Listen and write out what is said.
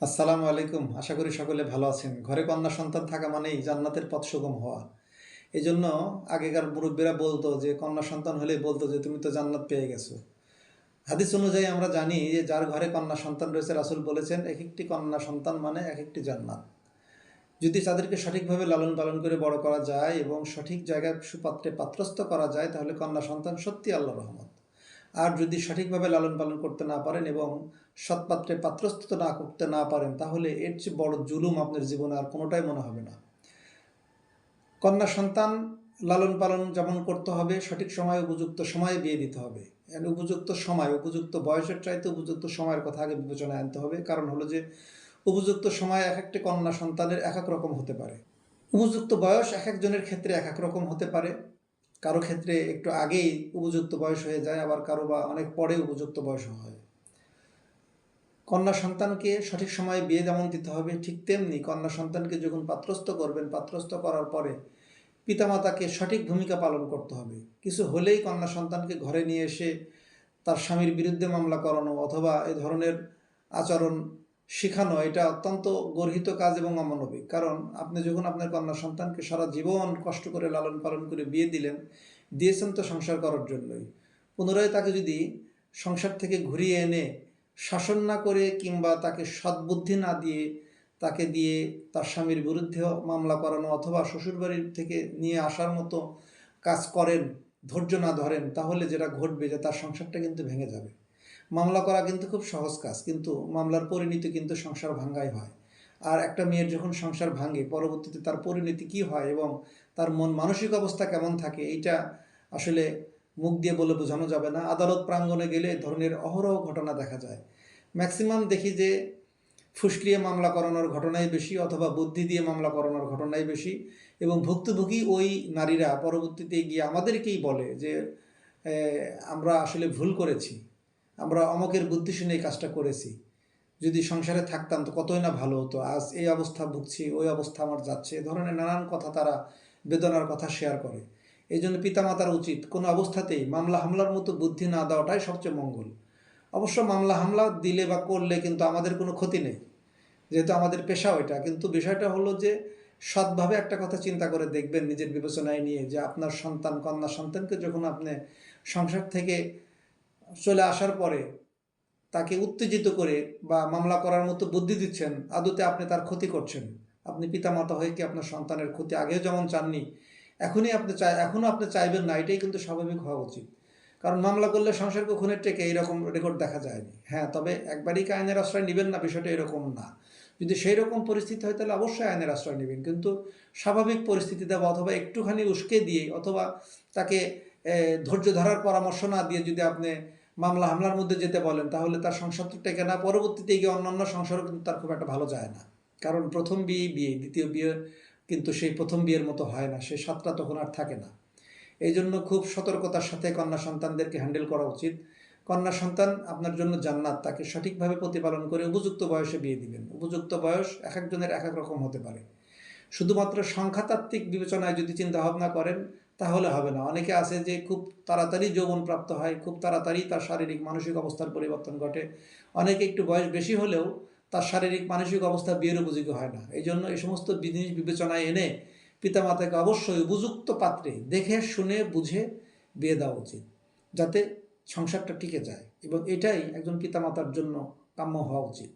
আসসালামু আলাইকুম। আশা করি সকলে ভালো আছেন। ঘরে কন্যা সন্তান থাকা মানেই জান্নাতের পথ সুগম হওয়া। এই জন্য আগেকার মুরব্বীরা বলতো যে, কন্যা সন্তান হলেই বলতো যে, তুমি তো জান্নাত পেয়ে গেছো। হাদিস অনুযায়ী আমরা জানি যে, যার ঘরে কন্যা সন্তান রয়েছে, রাসুল বলেছেন এক একটি কন্যা সন্তান মানে এক একটি জান্নাত। যদি তাদেরকে সঠিকভাবে লালন পালন করে বড় করা যায় এবং সঠিক জায়গায় সুপাত্রে পাত্রস্থ করা যায়, তাহলে কন্যা সন্তান সত্যি আল্লাহ রহমত। আর যদি সঠিকভাবে লালন পালন করতে না পারেন এবং সৎপাত্রে পাত্রস্থ না করতে না পারেন, তাহলে এর চেয়ে বড় জুলুম আপনার জীবনে আর কোনোটাই মনে হবে না। কন্যা সন্তান লালন পালন যেমন করতে হবে, সঠিক সময় উপযুক্ত সময়ে বিয়ে দিতে হবে। উপযুক্ত সময়, উপযুক্ত বয়সের চাইতে উপযুক্ত সময়ের কথা আগে বিবেচনায় আনতে হবে। কারণ হলো যে, উপযুক্ত সময় এক একটি কন্যা সন্তানের এক এক রকম হতে পারে। উপযুক্ত বয়স এক একজনের ক্ষেত্রে এক এক রকম হতে পারে। কারও ক্ষেত্রে একটু আগেই উপযুক্ত বয়স হয়ে যায়, আবার কারও বা অনেক পরে উপযুক্ত বয়স হয়। কন্যা সন্তানকে সঠিক সময়ে বিয়ে যেমন দিতে হবে, ঠিক তেমনি কন্যা সন্তানকে যখন পাত্রস্থ করবেন, পাত্রস্থ করার পরে পিতামাতাকে সঠিক ভূমিকা পালন করতে হবে। কিছু হলেই কন্যা সন্তানকে ঘরে নিয়ে এসে তার স্বামীর বিরুদ্ধে মামলা করানো অথবা এ ধরনের আচরণ শেখানো, এটা অত্যন্ত গর্হিত কাজ এবং অমানবিক। কারণ আপনি যখন আপনার কন্যা সন্তানকে সারা জীবন কষ্ট করে লালন পালন করে বিয়ে দিলেন, দিয়েছেন তো সংসার করার জন্যই। পুনরায় তাকে যদি সংসার থেকে ঘুরিয়ে এনে শাসন না করে কিংবা তাকে সদ্বুদ্ধি না দিয়ে তাকে দিয়ে তার স্বামীর বিরুদ্ধে মামলা করানো অথবা শ্বশুরবাড়ির থেকে নিয়ে আসার মতো কাজ করেন, ধৈর্য না ধরেন, তাহলে যেটা ঘটবে যে তার সংসারটা কিন্তু ভেঙে যাবে। মামলা করা কিন্তু খুব সহজ কাজ, কিন্তু মামলার পরিণতি কিন্তু সংসার ভাঙ্গাই হয়। আর একটা মেয়ের যখন সংসার ভাঙে, পরবর্তীতে তার পরিণতি কি হয় এবং তার মন মানসিক অবস্থা কেমন থাকে, এইটা আসলে মুখ দিয়ে বলে বোঝানো যাবে না। আদালত প্রাঙ্গণে গেলে ধরনের অহরহ ঘটনা দেখা যায়। ম্যাক্সিমাম দেখি যে ফুসলিয়ে মামলা করানোর ঘটনাই বেশি অথবা বুদ্ধি দিয়ে মামলা করানোর ঘটনাই বেশি এবং ভুক্তভোগী ওই নারীরা পরবর্তীতে গিয়ে আমাদেরকেই বলে যে আমরা আসলে ভুল করেছি। আমরা অমকের বুদ্ধি শুনে এই কাজটা করেছি। যদি সংসারে থাকতাম তো কতই না ভালো হতো। আজ এই অবস্থা ভুগছি, ওই অবস্থা আমার যাচ্ছে। এ ধরনের নানান কথা তারা বেদনার কথা শেয়ার করে। এই জন্য পিতামাতার উচিত কোনো অবস্থাতেই মামলা হামলার মতো বুদ্ধি না দেওয়াটাই সবচেয়ে মঙ্গল। অবশ্য মামলা হামলা দিলে বা করলে কিন্তু আমাদের কোনো ক্ষতি নেই। যেহেতু আমাদের পেশা ওইটা, কিন্তু বিষয়টা হলো যে সৎভাবে একটা কথা চিন্তা করে দেখবেন নিজের বিবেচনায় নিয়ে যে আপনার সন্তান, কন্যা সন্তানকে যখন আপনি সংসার থেকে চলে আসার পরে তাকে উত্তেজিত করে বা মামলা করার মতো বুদ্ধি দিচ্ছেন, আদতে আপনি তার ক্ষতি করছেন। আপনি পিতামাতা হয়ে কি আপনার সন্তানের ক্ষতি আগেও যেমন চাননি, এখনই আপনি চাই, এখনও আপনি চাইবেন না, এটাই কিন্তু স্বাভাবিক হওয়া উচিত। কারণ মামলা করলে সংসারকে খুনের টেকে, এইরকম রেকর্ড দেখা যায়নি। হ্যাঁ তবে একবারই কি আইনের আশ্রয় নেবেন না? বিষয়টা এরকম না। যদি সেই রকম পরিস্থিতি হয়, তাহলে অবশ্যই আইনের আশ্রয় নেবেন। কিন্তু স্বাভাবিক পরিস্থিতিতে বা অথবা একটুখানি উস্কে দিয়ে অথবা তাকে ধৈর্য ধরার পরামর্শ না দিয়ে যদি আপনি মামলা হামলার মধ্যে যেতে বলেন, তাহলে তার সংসার তো টেকে না, পরবর্তীতে গিয়ে অন্যান্য সংসারও কিন্তু তার খুব একটা ভালো যায় না। কারণ প্রথম বিয়ে বিয়ে, দ্বিতীয় বিয়ে কিন্তু সেই প্রথম বিয়ের মতো হয় না সেই স্বাদটা তখন আর থাকে না। এই জন্য খুব সতর্কতার সাথে কন্যা সন্তানদেরকে হ্যান্ডেল করা উচিত। কন্যা সন্তান আপনার জন্য জান্নাত, তাকে সঠিকভাবে প্রতিপালন করে উপযুক্ত বয়সে বিয়ে দিবেন। উপযুক্ত বয়স এক একজনের এক এক রকম হতে পারে। শুধুমাত্র সংখ্যাতাত্ত্বিক বিবেচনায় যদি চিন্তা ভাবনা করেন তাহলে হবে না। অনেকে আছে যে খুব তাড়াতাড়ি যৌবন প্রাপ্ত হয়, খুব তাড়াতাড়ি তার শারীরিক, মানসিক অবস্থার পরিবর্তন ঘটে। অনেকে একটু বয়স বেশি হলেও তার শারীরিক, মানসিক অবস্থা বিয়ের উপযোগী হয় না। এই জন্য এই সমস্ত জিনিস বিবেচনায় এনে পিতামাতাকে অবশ্যই উপযুক্ত পাত্রে দেখে, শুনে, বুঝে বিয়ে দেওয়া উচিত, যাতে সংসারটা টিকে যায়। এবং এটাই একজন পিতামাতার জন্য কাম্য হওয়া উচিত।